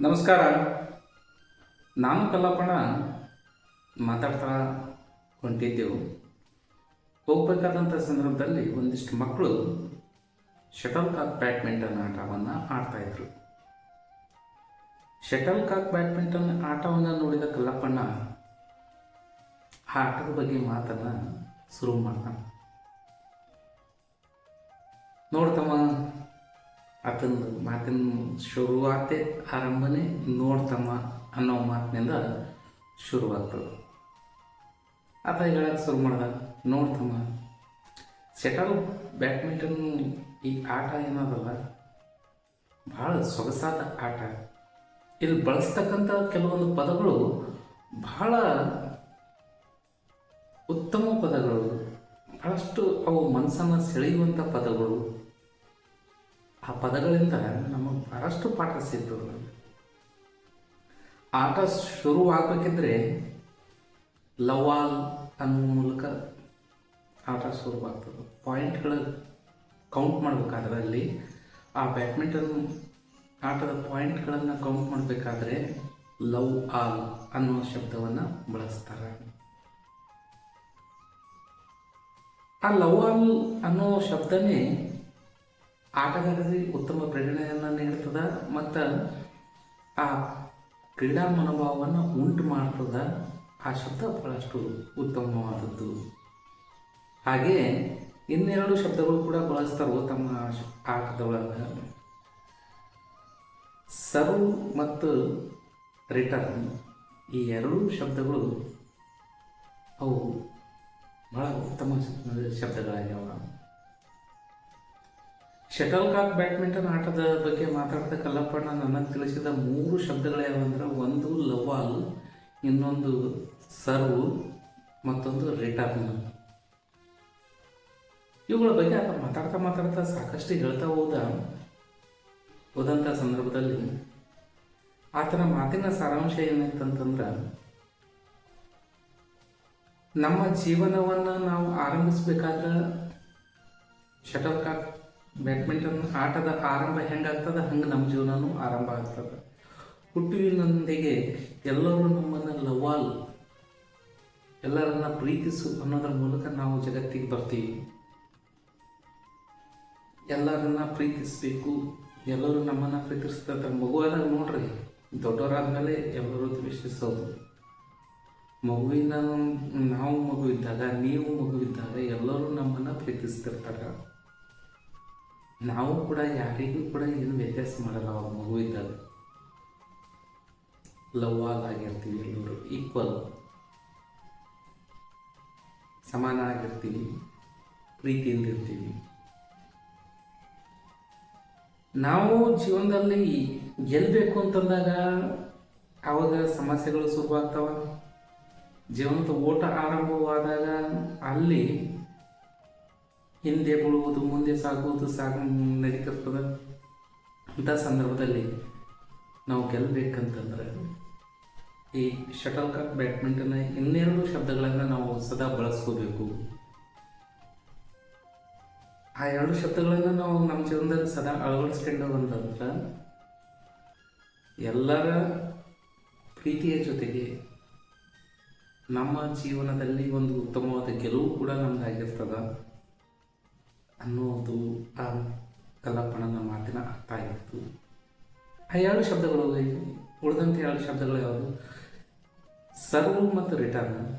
ನಮಸ್ಕಾರ. ನಾನು ಕಲ್ಲಪ್ಪಣ್ಣ. ಮಾತಾಡ್ತಾ ಹೊಂಟಿದ್ದೆವು. ಹೋಗ್ಬೇಕಾದಂಥ ಸಂದರ್ಭದಲ್ಲಿ ಒಂದಿಷ್ಟು ಮಕ್ಕಳು ಶಟಲ್ ಕಾಕ್ ಬ್ಯಾಡ್ಮಿಂಟನ್ ಆಟವನ್ನು ಆಡ್ತಾಯಿದ್ರು ಶಟಲ್ ಕಾಕ್ ಬ್ಯಾಡ್ಮಿಂಟನ್ ಆಟವನ್ನು ನೋಡಿದ ಕಲ್ಲಪ್ಪಣ್ಣ ಆಟದ ಬಗ್ಗೆ ಮಾತನ್ನು ಶುರು ಮಾಡ್ತಾನೆ. ನೋಡ್ತಮ್ಮ ಆತನ ಮಾತಿನ ಶುರುವಾತೆ ಆರಂಭನೇ ನೋಡ್ತಮ್ಮ ಅನ್ನೋ ಮಾತಿನಿಂದ ಶುರುವಾಗ್ತದೆ. ಆತ ಹೇಳಕ್ಕೆ ಶುರು ಮಾಡ್ದ ನೋಡ್ತಮ್ಮ ಶಟಲ್ ಬ್ಯಾಡ್ಮಿಂಟನ್ ಈ ಆಟ ಏನದಲ್ಲ? ಭಾಳ ಸೊಗಸಾದ ಆಟ. ಇಲ್ಲಿ ಬಳಸ್ತಕ್ಕಂಥ ಕೆಲವೊಂದು ಪದಗಳು ಬಹಳ ಉತ್ತಮ ಪದಗಳು. ಬಹಳಷ್ಟು ಅವು ಮನಸ್ಸನ್ನು ಸೆಳೆಯುವಂಥ ಪದಗಳು. ಆ ಪದಗಳಿಂದ ನಮಗೆ ಬಹಳಷ್ಟು ಪಾಠ ಸಿಗ್ತದೆ. ಆಟ ಶುರು ಶುರುವಾಗಬೇಕಿದ್ರೆ ಲವಾಲ್ ಅನ್ನೋ ಮೂಲಕ ಆಟ ಶುರುವಾಗ್ತದೆ. ಪಾಯಿಂಟ್ಗಳು ಕೌಂಟ್ ಮಾಡಬೇಕಾದ್ರೆ ಅಲ್ಲಿ, ಆ ಬ್ಯಾಡ್ಮಿಂಟನ್ ಆಟದ ಪಾಯಿಂಟ್ಗಳನ್ನು ಕೌಂಟ್ ಮಾಡಬೇಕಾದ್ರೆ ಲವ್ ಆಲ್ ಅನ್ನೋ ಶಬ್ದವನ್ನು ಬಳಸ್ತಾರೆ. ಆ ಲವ್ ಆಲ್ ಅನ್ನೋ ಶಬ್ದನೇ ಆಟಗಾರರಿಗೆ ಉತ್ತಮ ಪ್ರೇರಣೆಯನ್ನು ನೀಡ್ತದ ಮತ್ತು ಆ ಕ್ರೀಡಾ ಮನೋಭಾವವನ್ನು ಉಂಟು ಮಾಡ್ತದ ಆ ಶಬ್ದ ಬಹಳಷ್ಟು ಉತ್ತಮವಾದದ್ದು. ಹಾಗೆ ಇನ್ನೆರಡು ಶಬ್ದಗಳು ಕೂಡ ಬಳಸ್ತಾರೋ ತಮ್ಮ ಆಟದೊಳಗೆ. ಸರ್ವ್ ಮತ್ತು ರಿಟರ್ನ್ ಈ ಎರಡೂ ಶಬ್ದಗಳು ಅವು ಬಹಳ ಉತ್ತಮ ಶಬ್ದಗಳಾಗ್ಯಾವ. ಶಟಲ್ ಕಾಕ್ ಬ್ಯಾಡ್ಮಿಂಟನ್ ಆಟದ ಬಗ್ಗೆ ಮಾತಾಡಿದ ಕಲ್ಲಪ್ಪಣ್ಣ ನನಗೆ ತಿಳಿಸಿದ ಮೂರು ಶಬ್ದಗಳು ಯಾವಂದ್ರೆ ಒಂದು ಲವಾಲ್ ಇನ್ನೊಂದು ಸರ್ವ್, ಮತ್ತೊಂದು ರಿಟರ್ನ್. ಇವುಗಳ ಬಗ್ಗೆ ಆತ ಮಾತಾಡ್ತಾ ಮಾತಾಡ್ತಾ ಸಾಕಷ್ಟು ಹೇಳ್ತಾ ಹೋದ. ಹೋದಂಥ ಸಂದರ್ಭದಲ್ಲಿ ಆತನ ಮಾತಿನ ಸಾರಾಂಶ ಏನಾಯ್ತಂತಂದ್ರೆ ನಮ್ಮ ಜೀವನವನ್ನು ನಾವು ಆರಂಭಿಸಬೇಕಾದ ಶಟಲ್ ಕಾಕ್ ಬ್ಯಾಡ್ಮಿಂಟನ್ ಆಟದ ಆರಂಭ ಹೆಂಗಾಗ್ತದೆ? ಹಂಗೆ ನಮ್ಮ ಜೀವನವೂ ಆರಂಭ ಆಗ್ತದೆ. ಹುಟ್ಟುವಿನೊಂದಿಗೆ ಎಲ್ಲರೂ ನಮ್ಮನ್ನು ಲವಾಲ್ ಎಲ್ಲರನ್ನ ಪ್ರೀತಿಸು ಅನ್ನೋದ್ರ ಮೂಲಕ ನಾವು ಜಗತ್ತಿಗೆ ಬರ್ತೀವಿ. ಎಲ್ಲರನ್ನ ಪ್ರೀತಿಸಬೇಕು, ಎಲ್ಲರೂ ನಮ್ಮನ್ನು ಪ್ರೀತಿಸ್ತಾರೆ ಮಗುವಾದಾಗ ನೋಡ್ರಿ, ದೊಡ್ಡವರಾದ್ಮೇಲೆ ಎಲ್ಲರೂ ದ್ವೇಷಿಸೋದು. ಮಗುವಿನ, ನಾವು ಮಗು ಇದ್ದಾಗ, ನೀವು ಮಗು ಇದ್ದಾಗ ಎಲ್ಲರೂ ನಮ್ಮನ್ನು ಪ್ರೀತಿಸ್ತಿರ್ತಾರೆ. ನಾವು ಕೂಡ ಯಾರಿಗೂ ಕೂಡ ಏನು ವ್ಯತ್ಯಾಸ ಮಾಡಲ್ಲ, ಅವ್ರ ಮಗು ಇದ್ದಾಗ ಲವ್ ಆಲ್ ಆಗಿರ್ತೀವಿ ಎಲ್ಲರೂ ಈಕ್ವಲ್ ಸಮಾನ ಆಗಿರ್ತೀವಿ, ಪ್ರೀತಿಯಿಂದ ಇರ್ತೀವಿ. ನಾವು ಜೀವನದಲ್ಲಿ ಗೆಲ್ಲಬೇಕು ಅಂತಂದಾಗ ಆವಾಗ ಸಮಸ್ಯೆಗಳು ಶುರುವಾಗ್ತಾವ. ಜೀವನದ ಓಟ ಆರಂಭವಾದಾಗ ಅಲ್ಲಿ ಹಿಂದೆ ಬೀಳುವುದು, ಮುಂದೆ ಸಾಗುವುದು ಸಾಗ ನಡೀತಿರ್ತದೆ? ಅಂಥ ಸಂದರ್ಭದಲ್ಲಿ ನಾವು ಗೆಲ್ಲಬೇಕಂತಂದ್ರೆ ಈ ಶಟಲ್ ಕಾಕ್ ಬ್ಯಾಡ್ಮಿಂಟನ್ ಇನ್ನೆರಡು ಶಬ್ದಗಳನ್ನು ನಾವು ಸದಾ ಬಳಸ್ಕೋಬೇಕು. ಆ ಎರಡು ಶಬ್ದಗಳನ್ನು ನಾವು ನಮ್ಮ ಜೀವನದಲ್ಲಿ ಸದಾ ಅಳವಡಿಸ್ಕೊಂಡು ಅಂತಂದ್ರೆ ಎಲ್ಲರ ಪ್ರೀತಿಯ ಜೊತೆಗೆ ನಮ್ಮ ಜೀವನದಲ್ಲಿ ಒಂದು ಉತ್ತಮವಾದ ಗೆಲುವು ಕೂಡ ನಮ್ದಾಗಿರ್ತದ. ಅನ್ನೋದು ಆ ಕಲ್ಲಪ್ಪಣ್ಣನ ಮಾತಿನ ಅರ್ಥ ಆಗಿತ್ತು. ಆ ಎರಡು ಶಬ್ದಗಳು ಉಳಿದಂತೆ ಎರಡು ಶಬ್ದಗಳು ಯಾವುದು? ಸರ್ವ್ ಮತ್ತು ರಿಟರ್ನ್.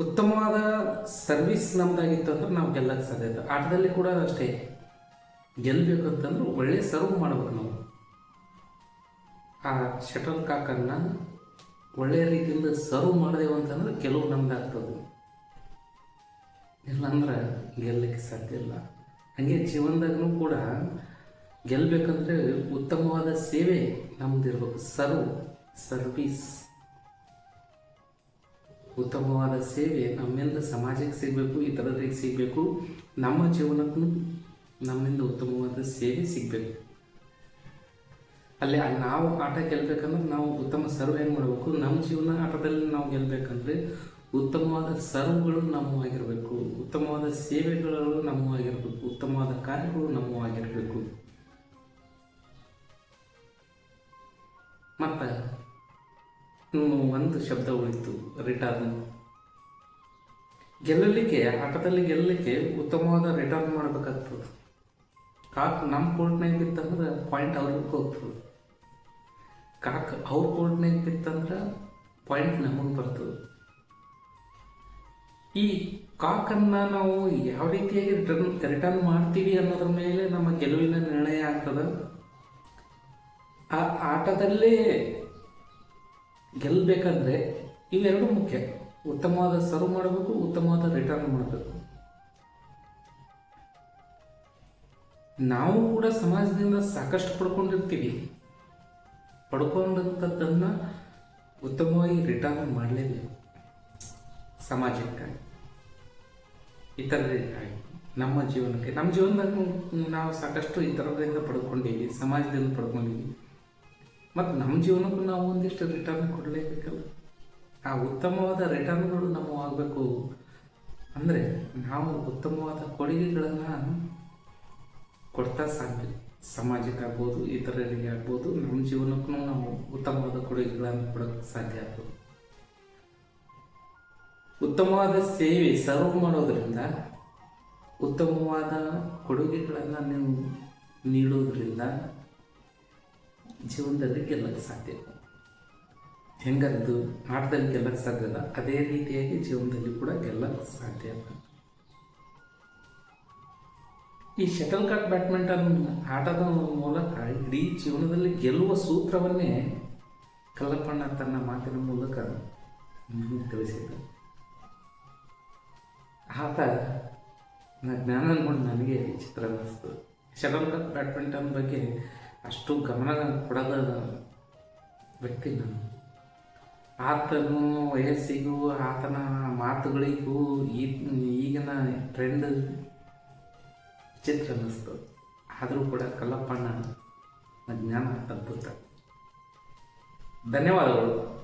ಉತ್ತಮವಾದ ಸರ್ವಿಸ್ ನಮ್ದಾಗಿತ್ತು ಅಂದ್ರೆ ನಾವು ಗೆಲ್ಲಕ್ಕೆ ಸಾಧ್ಯ ಆಟದಲ್ಲಿ ಕೂಡ ಅಷ್ಟೇ. ಗೆಲ್ಲಬೇಕು ಅಂತಂದ್ರೆ ಒಳ್ಳೆ ಸರ್ವ್ ಮಾಡಬೇಕು ನಾವು. ಆ ಶಟಲ್ ಕಾಕನ್ನು ಒಳ್ಳೆಯ ರೀತಿಯಿಂದ ಸರ್ವ್ ಮಾಡಿದೆವು ಅಂತಂದ್ರೆ ಗೆಲುವು ನಮ್ದಾಗ್ತದೆ ಇಲ್ಲಾಂದ್ರೆ ಗೆಲ್ಲಕ್ಕೆ ಸಾಧ್ಯ ಇಲ್ಲ. ಹಂಗೆ ಜೀವನದಾಗೂ ಕೂಡ ಗೆಲ್ಲಬೇಕಂದ್ರೆ ಉತ್ತಮವಾದ ಸೇವೆ ನಮ್ದಿರ್ಬೇಕು. Serve, service. ಉತ್ತಮವಾದ ಸೇವೆ ನಮ್ಮಿಂದ ಸಮಾಜಕ್ಕೆ ಸಿಗಬೇಕು, ಇತರರಿಗೆ ಸಿಗಬೇಕು. ನಮ್ಮ ಜೀವನಕ್ಕೂ ನಮ್ಮಿಂದ ಉತ್ತಮವಾದ ಸೇವೆ ಸಿಗಬೇಕು. ಅಲ್ಲಿ ನಾವು ಆಟ ಗೆಲ್ಬೇಕಂದ್ರೆ ನಾವು ಉತ್ತಮ ಸರ್ವ್ ಹೆಂಗೆ ಮಾಡಬೇಕು? ನಮ್ಮ ಜೀವನ ಆಟದಲ್ಲಿ ನಾವು ಗೆಲ್ಬೇಕಂದ್ರೆ ಉತ್ತಮವಾದ ಸರ್ವ್ಗಳು ನಮ್ಮವಾಗಿರಬೇಕು ಉತ್ತಮವಾದ ಸೇವೆಗಳು ನಮ್ಮವಾಗಿರಬೇಕು ಉತ್ತಮವಾದ ಕಾರ್ಯಗಳು ನಮ್ಮವಾಗಿರಬೇಕು ಮತ್ತು ಒಂದು ಶಬ್ದ ಉಳಿತು ರಿಟರ್ನ್ ಗೆಲ್ಲಲಿಕ್ಕೆ, ಆಟದಲ್ಲಿ ಗೆಲ್ಲಲಿಕ್ಕೆ ಉತ್ತಮವಾದ ರಿಟರ್ನ್ ಮಾಡಬೇಕಾಗ್ತದೆ. ಕಾಕ್ ನಮ್ಮ ಕೋರ್ಟ್ನಾಗ ಬಿತ್ತಂದ್ರೆ ಪಾಯಿಂಟ್ ಅವ್ರಿಗೆ ಹೋಗ್ತದೆ. ಕಾಕ್ ಅವ್ರ ಕೋರ್ಟ್ನಾಗ ಬಿತ್ತಂದ್ರೆ ಪಾಯಿಂಟ್ ನಮಗೆ ಬರ್ತದೆ. ಈ ಕಾಕನ್ನು ನಾವು ಯಾವ ರೀತಿಯಾಗಿ ರಿಟರ್ನ್ ರಿಟರ್ನ್ ಮಾಡ್ತೀವಿ ಅನ್ನೋದ್ರ ಮೇಲೆ ನಮ್ಮ ಗೆಲುವಿನ ನಿರ್ಣಯ ಆಗ್ತದೆ. ಆ ಆಟದಲ್ಲೇ ಗೆಲ್ಲಬೇಕಂದ್ರೆ ಇವೆರಡು ಮುಖ್ಯ. ಉತ್ತಮವಾದ ಸರ್ವ್ ಮಾಡಬೇಕು, ಉತ್ತಮವಾದ ರಿಟರ್ನ್ ಮಾಡಬೇಕು. ನಾವು ಕೂಡ ಸಮಾಜದಿಂದ ಸಾಕಷ್ಟು ಪಡ್ಕೊಂಡಿರ್ತೀವಿ. ಪಡ್ಕೊಂಡಂಥದ್ದನ್ನು ಉತ್ತಮವಾಗಿ ರಿಟರ್ನ್ ಮಾಡಲೇಬೇಕು. ಸಮಾಜಕ್ಕಾಗಿ. ಇತರರಿಗಾಗಿ ನಮ್ಮ ಜೀವನಕ್ಕೆ. ನಮ್ಮ ಜೀವನದಾಗ ನಾವು ಸಾಕಷ್ಟು ಇತರರಿಂದ ಪಡ್ಕೊಂಡೀವಿ ಸಮಾಜದಿಂದ ಪಡ್ಕೊಂಡಿದ್ದೀವಿ ಮತ್ತು ನಮ್ಮ ಜೀವನಕ್ಕೂ ನಾವು ಒಂದಿಷ್ಟು ರಿಟರ್ನ್ ಕೊಡಲೇಬೇಕಲ್ಲ. ಆ ಉತ್ತಮವಾದ ರಿಟರ್ನ್ಗಳು ನಾವು ಆಗಬೇಕು. ಅಂದರೆ ನಾವು ಉತ್ತಮವಾದ ಕೊಡುಗೆಗಳನ್ನು ಕೊಡ್ತಾ ಸಾಧ್ಯ ಸಮಾಜಕ್ಕಾಗ್ಬೋದು ಇತರರಿಗೆ ಆಗ್ಬೋದು, ನಮ್ಮ ಜೀವನಕ್ಕೂ ನಾವು ಉತ್ತಮವಾದ ಕೊಡುಗೆಗಳನ್ನು ಕೊಡೋಕ್ಕೆ ಸಾಧ್ಯ ಆಗ್ತದೆ ಉತ್ತಮವಾದ ಸೇವೆ ಸರ್ವ್ ಮಾಡೋದರಿಂದ, ಉತ್ತಮವಾದ ಕೊಡುಗೆಗಳನ್ನು ನೀವು ನೀಡೋದ್ರಿಂದ ಜೀವನದಲ್ಲಿ ಗೆಲ್ಲಕ್ಕೆ ಸಾಧ್ಯ ಹೆಂಗದ್ದು ಆಟದಲ್ಲಿ ಗೆಲ್ಲಕ್ಕೆ ಸಾಧ್ಯ ಇಲ್ಲ. ಅದೇ ರೀತಿಯಾಗಿ ಜೀವನದಲ್ಲಿ ಕೂಡ ಗೆಲ್ಲಕ್ಕೆ ಸಾಧ್ಯ ಈ ಶಟಲ್ ಕಾಕ್ ಬ್ಯಾಡ್ಮಿಂಟನ್ ಆಟದ ಮೂಲಕ ಇಡೀ ಜೀವನದಲ್ಲಿ ಗೆಲ್ಲುವ ಸೂತ್ರವನ್ನೇ ಕಲ್ಲಪ್ಪಣ್ಣ ತನ್ನ ಮಾತಿನ ಮೂಲಕ ನಮಗೆ ತಿಳಿಸಿದ. ಆತ ಜ್ಞಾನ ನೋಡಿ ನನಗೆ ವಿಚಿತ್ರ ಅನ್ನಿಸ್ತು ಶಟಲ್ ಕಾಕ್ ಬ್ಯಾಡ್ಮಿಂಟನ್ ಬಗ್ಗೆ ಅಷ್ಟು ಗಮನ ಕೊಡದ ವ್ಯಕ್ತಿ ನಾನು. ಆತನ ವಯಸ್ಸಿಗೂ ಆತನ ಮಾತುಗಳಿಗೂ ಈಗಿನ ಟ್ರೆಂಡ್ ವಿಚಿತ್ರ ಅನ್ನಿಸ್ತು. ಆದರೂ ಕೂಡ ಕಲ್ಲಪ್ಪಣ್ಣ ಜ್ಞಾನ ಅದ್ಭುತ. ಧನ್ಯವಾದಗಳು.